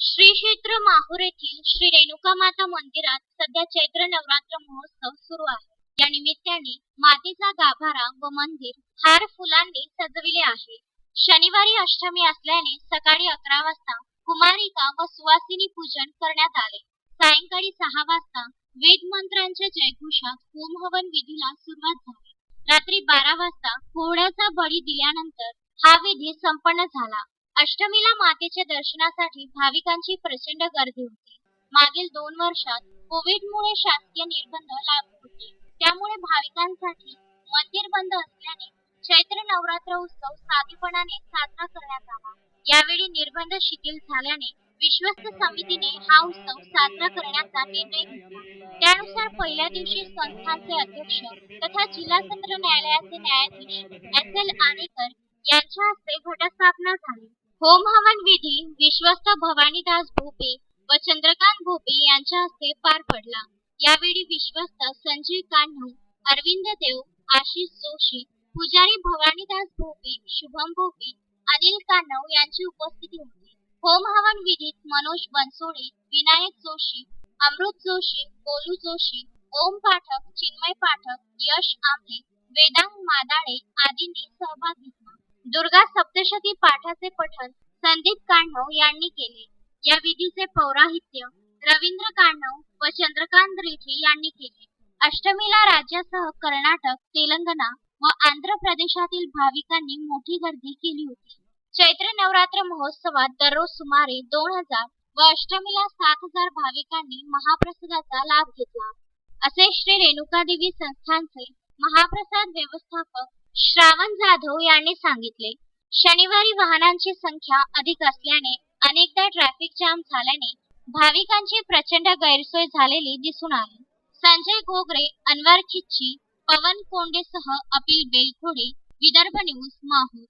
श्री क्षेत्र माहूर येथील श्री रेणुका माता मंदिरात सध्या चैत्र नवरात्र महोत्सव सुरू आहे. या निमित्ताने मातेचा गाभारा व मंदिर हार फुलांनी सजविले आहे. शनिवारी अष्टमी असल्याने सकाळी अकरा वाजता कुमारिका व सुवासिनी पूजन करण्यात आले. सायंकाळी सहा वाजता वेद मंत्रांच्या जयघोषात होम हवन विधीला सुरुवात झाली. रात्री बारा वाजता कोहळ्याचा बळी दिल्यानंतर हा विधी संपन्न झाला. अष्टमीला मातेच्या दर्शनासाठी भाविकांची प्रचंड गर्दी होती. मागील दोन वर्षात कोविडमुळे शासकीय निर्बंध लागू होते. त्यामुळे भाविकांसाठी मंदिर बंद असल्याने चैत्र नवरात्र उत्सव साधेपणाने साजरा करण्यात आला. यावेळी निर्बंध शिथिल झाल्याने विश्वस्त समितीने हा उत्सव साजरा करण्याचा निर्णय घेतला. त्यानुसार पहिल्या दिवशी संस्थांचे अध्यक्ष तथा जिल्हा सत्र न्यायालयाचे न्यायाधीश एस एल आनेकर यांच्या हस्ते घटस्थापना झाली. होम हवन विधी विश्वस्त भवानीदास भोपे व चंद्रकांत भोपे यांच्या हस्ते पार पडला. यावेळी विश्वस्त संजय कान्हू अरविंद देव आशिष जोशी पुजारी भवानीदास भोपे शुभम भोपे अनिल कान्हव यांची उपस्थिती होती. होम हवन विधीत मनोज बनसोडे विनायक जोशी अमृत जोशी गोलू जोशी ओम पाठक चिन्मय पाठक यश आमले वेदांग मादाळे आदींनी सहभाग घेतला. दुर्गा सप्तशती पाठाचे पठन संदीप काण्णव यांनी केले. या विधीचे पौराहित्य रवींद्र काण्णव व चंद्रकांत रेठे यांनी केले. अष्टमीला राज्यासह कर्नाटक तेलंगणा व आंध्र प्रदेशातील भाविकांनी मोठी गर्दी केली होती. चैत्र नवरात्र महोत्सवात दररोज सुमारे दोन हजार व अष्टमीला सात हजार भाविकांनी महाप्रसादाचा लाभ घेतला. असे श्री रेणुकादेवी संस्थानचे महाप्रसाद व्यवस्थापक श्रावण जाधव यांनी सांगितले शनिवारी वाहनांची संख्या अधिक असल्याने अनेकदा ट्रॅफिक जाम झाल्याने भाविकांची प्रचंड गैरसोय झालेली दिसून आली. संजय घोगरे अनवर खिच्ची पवन कोंडेसह अपिल बेलखोडे विदर्भ न्यूज माहूर